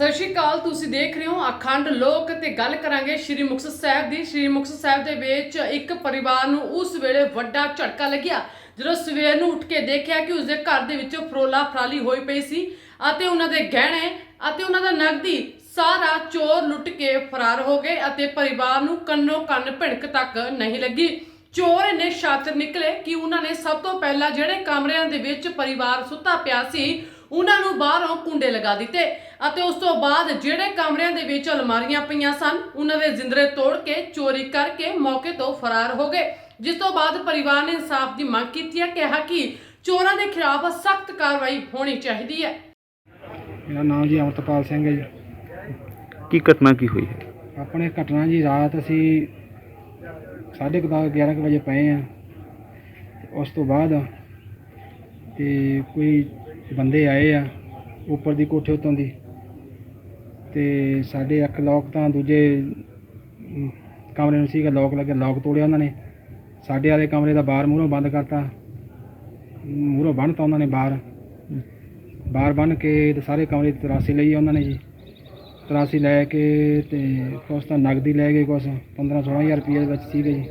ਸਤਿ ਸ਼੍ਰੀ ਅਕਾਲ, ਤੁਸੀਂ ਦੇਖ ਰਹੇ ਹੋ ਅਖੰਡ ਲੋਕ ਤੇ ਗੱਲ ਕਰਾਂਗੇ ਸ਼੍ਰੀ ਮੁਕਤਸਰ ਸਾਹਿਬ ਦੀ। ਸ਼੍ਰੀ ਮੁਕਤਸਰ ਸਾਹਿਬ ਦੇ ਵਿੱਚ ਇੱਕ ਪਰਿਵਾਰ ਨੂੰ ਉਸ ਵੇਲੇ ਵੱਡਾ ਝਟਕਾ ਲੱਗਿਆ, ਜਦੋਂ ਸਵੇਰ ਨੂੰ ਉੱਠ ਕੇ ਦੇਖਿਆ ਕਿ ਉਸਦੇ ਘਰ ਦੇ ਵਿੱਚ ਫਰੋਲਾ ਫਰਾਲੀ ਹੋਈ ਪਈ ਸੀ ਅਤੇ ਉਹਨਾਂ ਦੇ ਗਹਿਣੇ ਅਤੇ ਉਹਨਾਂ ਦਾ ਨਗਦੀ ਸਾਰਾ ਚੋਰ ਲੁੱਟ ਕੇ ਫਰਾਰ ਹੋ ਗਏ ਅਤੇ ਪਰਿਵਾਰ ਨੂੰ ਕੰਨੋ ਕੰਨ ਭਿਣਕ ਤੱਕ ਨਹੀਂ ਲੱਗੀ। ਚੋਰ ਇੰਨੇ ਸ਼ਾਤਰ ਨਿਕਲੇ ਕਿ ਉਹਨਾਂ ਨੇ ਸਭ ਤੋਂ ਪਹਿਲਾਂ ਜਿਹੜੇ ਕਮਰਿਆਂ ਦੇ ਵਿੱਚ ਪਰਿਵਾਰ ਸੁੱਤਾ ਪਿਆ ਸੀ ਉਹਨਾਂ ਨੂੰ ਬਾਹਰੋਂ ਕੁੰਡੇ ਲਗਾ ਦਿੱਤੇ ਅਤੇ ਉਸ ਤੋਂ ਬਾਅਦ ਜਿਹੜੇ ਕਮਰਿਆਂ ਦੇ ਵਿੱਚ ਅਲਮਾਰੀਆਂ ਪਈਆਂ ਸਨ ਉਹਨਾਂ ਦੇ ਜਿੰਦਰੇ ਤੋੜ ਕੇ ਚੋਰੀ ਕਰਕੇ ਮੌਕੇ ਤੋਂ ਫਰਾਰ ਹੋ ਗਏ। ਜਿਸ ਤੋਂ ਬਾਅਦ ਪਰਿਵਾਰ ਨੇ ਇਨਸਾਫ ਦੀ ਮੰਗ ਕੀਤੀ ਹੈ ਕਿਹਾ ਕਿ ਚੋਰਾਂ ਦੇ ਖਿਲਾਫ ਸਖਤ ਕਾਰਵਾਈ ਹੋਣੀ ਚਾਹੀਦੀ ਹੈ। ਮੇਰਾ ਨਾਮ ਜੀ ਅਮਰਤਪਾਲ ਸਿੰਘ ਹੈ ਜੀ। ਕੀ ਘਟਨਾ ਕੀ ਹੋਈ ਹੈ? ਆਪਣੇ ਘਟਨਾ ਜੀ ਰਾਤ ਅਸੀਂ ਸਾਢੇ ਕੁ ਦਸ 11 ਕੁ ਵਜੇ ਪਏ ਆ ਉਸ ਤੋਂ ਬਾਅਦ ਤੇ ਕੋਈ ਬੰਦੇ ਆਏ ਆ ਉੱਪਰ ਦੀ ਕੋਠੇ ਉੱਤੋਂ ਦੀ। ਤੇ ਸਾਡੇ ਅੱਖ ਲੋਕ ਤਾਂ ਦੂਜੇ ਕਮਰੇ ਨੂੰ ਸੀਗਾ ਲੋਕ ਲੱਗਿਆ ਲੋਕ ਤੋੜਿਆ ਉਹਨਾਂ ਨੇ। ਸਾਡੇ ਵਾਲੇ ਕਮਰੇ ਦਾ ਬਾਹਰ ਮੂਹਰੋਂ ਬੰਦ ਕਰਤਾ। ਮੂਹਰੋਂ ਬੰਨ੍ਹਤਾ ਉਹਨਾਂ ਨੇ ਬਾਹਰ। ਬਾਹਰ ਬੰਨ ਕੇ ਤੇ ਸਾਰੇ ਕਮਰੇ ਦੀ ਤਰਾਸੀ ਲਈ ਉਹਨਾਂ ਨੇ ਜੀ। ਤਰਾਸੀ ਲੈ ਕੇ ਤੇ ਕੁਛ ਤਾਂ ਨਗਦੀ ਲੈ ਗਏ ਕੁਛ 15 16000 ਰੁਪਏ ਦੇ ਵਿੱਚ ਸੀਗੇ ਜੀ।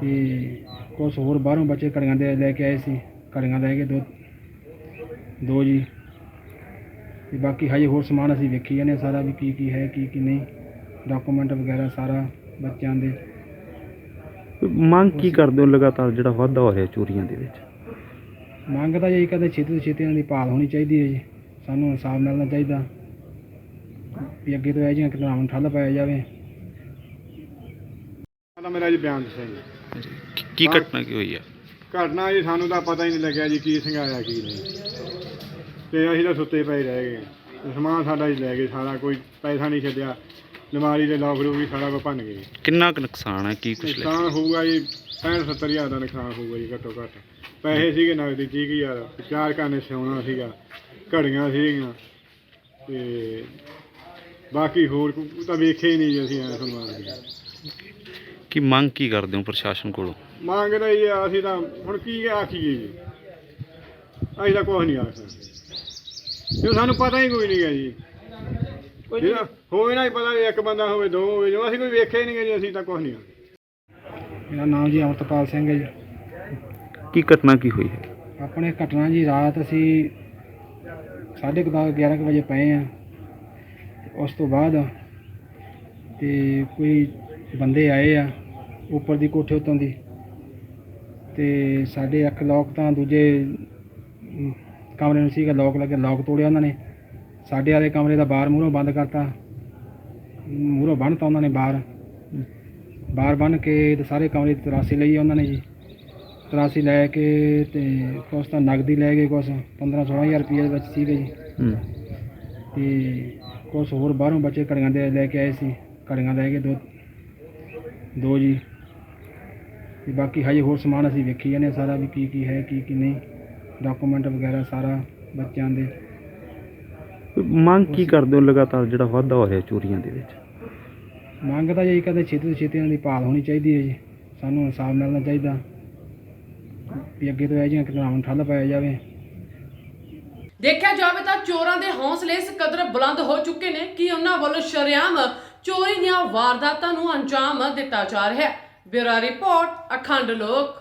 ਤੇ ਕੁਛ ਹੋਰ ਬਾਹਰੋਂ ਬੱਚੇ ਘੜੀਆਂ ਦੇ ਲੈ ਕੇ ਆਏ ਸੀ। ਘੜੀਆਂ ਲੈ ਕੇ ਦੋ ਦੋ ਜੀ। ਤੇ ਬਾਕੀ ਹਜੇ ਹੋਰ ਸਮਾਨ ਅਸੀਂ ਵੇਖੀ ਜਾਂਦੇ ਹਾਂ ਸਾਰਾ ਵੀ ਕੀ ਕੀ ਹੈ ਕੀ ਕੀ ਨਹੀਂ। ਡਾਕੂਮੈਂਟ ਵਗੈਰਾ ਸਾਰਾ ਬੱਚਿਆਂ ਦੇ। ਮੰਗ ਕੀ ਕਰਦੇ ਹੋ ਲਗਾਤਾਰ ਜਿਹੜਾ ਵਾਧਾ ਹੋ ਰਿਹਾ ਚੋਰੀਆਂ ਦੇ ਵਿੱਚ? ਮੰਗ ਤਾਂ ਜੀ ਕਹਿੰਦੇ ਛੇਤੀ ਤੋਂ ਛੇਤੀ ਇਹਨਾਂ ਦੀ ਭਾਲ ਹੋਣੀ ਚਾਹੀਦੀ ਹੈ ਜੀ। ਸਾਨੂੰ ਇਨਸਾਫ ਮਿਲਣਾ ਚਾਹੀਦਾ। ਵੀ ਅੱਗੇ ਤੋਂ ਇਹ ਜਿਹੀਆਂ ਘਟਨਾਵਾਂ ਨੂੰ ਠੱਲ ਪਾਇਆ ਜਾਵੇ। ਤਾਂ ਮੇਰਾ ਜੀ ਬਿਆਨ ਸਿੰਘ ਕੀ- ਕੀ ਘਟਨਾ ਕੀ ਹੋਈ ਹੈ? ਘਟਨਾ ਜੀ ਸਾਨੂੰ ਤਾਂ ਪਤਾ ਹੀ ਨਹੀਂ ਲੱਗਿਆ ਜੀ ਕੀ ਸੰਘਾਇਆ ਕੀ ਨਹੀਂ। ਤੇ ਅਸੀਂ ਤਾਂ ਸੁੱਤੇ ਪਏ ਰਹਿ ਗਏ। ਤੇ ਸਮਾਨ ਸਾਡਾ ਹੀ ਲੈ ਗਏ ਸਾਰਾ ਕੋਈ ਪੈਸਾ ਨਹੀਂ ਛੱਡਿਆ। ਅਲਮਾਰੀ ਦੇ ਲੋਕ ਵੀ ਸਾਰਾ ਕੁਝ ਭੰਨ ਗਏ। ਕਿੰਨਾ ਕੁ ਨੁਕਸਾਨ ਹੈ ਕੀ ਕੁਛ ਲੈ ਨੁਕਸਾਨ ਹੋਊਗਾ ਜੀ 65 70 ਹਜ਼ਾਰ ਦਾ ਨੁਕਸਾਨ ਹੋਊਗਾ ਜੀ ਘੱਟੋ ਘੱਟ। ਪੈਸੇ ਸੀਗੇ ਨਗਦੀ ਠੀਕ ਹਜ਼ਾਰ ਚਾਰ ਕਾਨੇ ਸਿਉਣਾ ਸੀਗਾ ਘੜੀਆਂ ਸੀਗੀਆਂ। ਤੇ ਬਾਕੀ ਹੋਰ ਕੋਈ ਤਾਂ ਵੇਖੇ ਹੀ ਨਹੀਂ ਜੀ ਅਸੀਂ ਐ ਸਨਮਾਨ ਕੀ ਮੰਗ ਕੀ ਕਰਦੇ ਹੋ ਪ੍ਰਸ਼ਾਸਨ ਕੋਲੋਂ? ਮੰਗਦੇ ਹੀ ਆ ਅਸੀਂ ਤਾਂ ਹੁਣ ਕੀ ਆਖੀਏ ਜੀ? ਅਸੀਂ ਤਾਂ ਕੁਝ ਨਹੀਂ ਆਖ ਸਕਦੇ। ਜੋ ਸਾਨੂੰ ਪਤਾ ਹੀ ਕੋਈ ਨਹੀਂ ਹੈ ਜੀ। ਜਿਹੜਾ ਹੋਵੇ ਨਾ ਹੀ ਪਤਾ ਵੀ ਇੱਕ ਬੰਦਾ ਹੋਵੇ ਦੋ ਹੋਵੇ ਜੋ ਅਸੀਂ ਕੋਈ ਵੇਖਿਆ ਹੀ ਨਹੀਂ ਗਾ ਜੀ ਅਸੀਂ ਤਾਂ ਕੁਝ ਨਹੀਂ ਮੇਰਾ ਨਾਮ ਜੀ ਅਮਰਤਪਾਲ ਸਿੰਘ ਹੈ ਜੀ। ਕੀ ਘਟਨਾ ਕੀ ਹੋਈ ਹੈ? ਆਪਣੇ ਘਟਨਾ ਜੀ ਰਾਤ ਅਸੀਂ ਸਾਢੇ ਕੁ ਦਸ 11 ਕੁ ਵਜੇ ਪਏ ਆ ਉਸ ਤੋਂ ਬਾਅਦ ਤੇ ਕੋਈ ਬੰਦੇ ਆਏ ਆ ਉੱਪਰ ਦੀ ਕੋਠੇ ਉੱਤੋਂ ਦੀ। ਤੇ ਸਾਡੇ ਅੱਖ ਲੋਕ ਤਾਂ ਦੂਜੇ ਕਮਰੇ ਨੂੰ ਸੀਗਾ ਲੋਕ ਲੱਗਿਆ ਲੋਕ ਤੋੜਿਆ ਉਹਨਾਂ ਨੇ। ਸਾਡੇ ਵਾਲੇ ਕਮਰੇ ਦਾ ਬਾਹਰ ਮੂਹਰੋਂ ਬੰਦ ਕਰਤਾ। ਮੂਹਰੋਂ ਬੰਨ੍ਹਤਾ ਉਹਨਾਂ ਨੇ ਬਾਹਰ। ਬਾਹਰ ਬੰਨ੍ਹ ਕੇ ਤੇ ਸਾਰੇ ਕਮਰੇ ਦੀ ਤਰਾਸੀ ਲਈ ਉਹਨਾਂ ਨੇ ਜੀ। ਤਰਾਸੀ ਲੈ ਕੇ ਤੇ ਕੁਛ ਤਾਂ ਨਗਦੀ ਲੈ ਗਏ ਕੁਛ 15 16000 ਰੁਪਏ ਦੇ ਵਿੱਚ ਸੀਗੇ ਜੀ। ਹੂੰ। ਤੇ ਕੁਛ ਹੋਰ ਬਾਹਰੋਂ ਬੱਚੇ ਘੜੀਆਂ ਦੇ ਲੈ ਕੇ ਆਏ ਸੀ। ਘੜੀਆਂ ਲੈ ਕੇ ਦੋ ਦੋ ਜੀ। ਤੇ ਬਾਕੀ ਹਜੇ ਹੋਰ ਸਮਾਨ ਅਸੀਂ ਵੇਖੀ ਜਾਂਦੇ ਹਾਂ ਸਾਰਾ ਵੀ ਕੀ ਕੀ ਹੈ ਕੀ ਕੀ ਨਹੀਂ। ਡਾਕੂਮੈਂਟ ਵਗੈਰਾ ਸਾਰਾ ਬੱਚਿਆਂ ਦੇ। ਮੰਗ ਕੀ ਕਰਦੇ ਹੋ ਲਗਾਤਾਰ ਜਿਹੜਾ ਵਾਧਾ ਹੋ ਰਿਹਾ ਚੋਰੀਆਂ ਦੇ ਵਿੱਚ? ਮੰਗ ਤਾਂ ਜੀ ਕਹਿੰਦੇ ਛੇਤੀ ਤੋਂ ਛੇਤੀ ਇਹਨਾਂ ਦੀ ਭਾਲ ਹੋਣੀ ਚਾਹੀਦੀ ਹੈ ਜੀ। ਸਾਨੂੰ ਇਨਸਾਫ ਮਿਲਣਾ ਚਾਹੀਦਾ। ਵੀ ਅੱਗੇ ਤੋਂ ਇਹ ਜਿਹੀਆਂ ਘਟਨਾਵਾਂ ਨੂੰ ਠੱਲ ਪਾਇਆ ਜਾਵੇ। ਦੇਖਿਆ ਜਾਵੇ ਤਾਂ ਚੋਰਾਂ ਦੇ ਹੌਸਲੇ ਇਸ ਕਦਰ ਬੁਲੰਦ ਹੋ ਚੁੱਕੇ ਨੇ। ਕਿ ਉਹਨਾਂ ਵੱਲੋਂ ਸ਼ਰੇਆਮ ਚੋਰੀ ਦੀਆਂ ਵਾਰਦਾਤਾਂ ਨੂੰ ਅੰਜਾਮ ਦਿੱਤਾ ਜਾ ਰਿਹਾ ਹੈ? ਬਿਊਰੋ ਰਿਪੋਰਟ ਅਖੰਡ ਲੋਕ।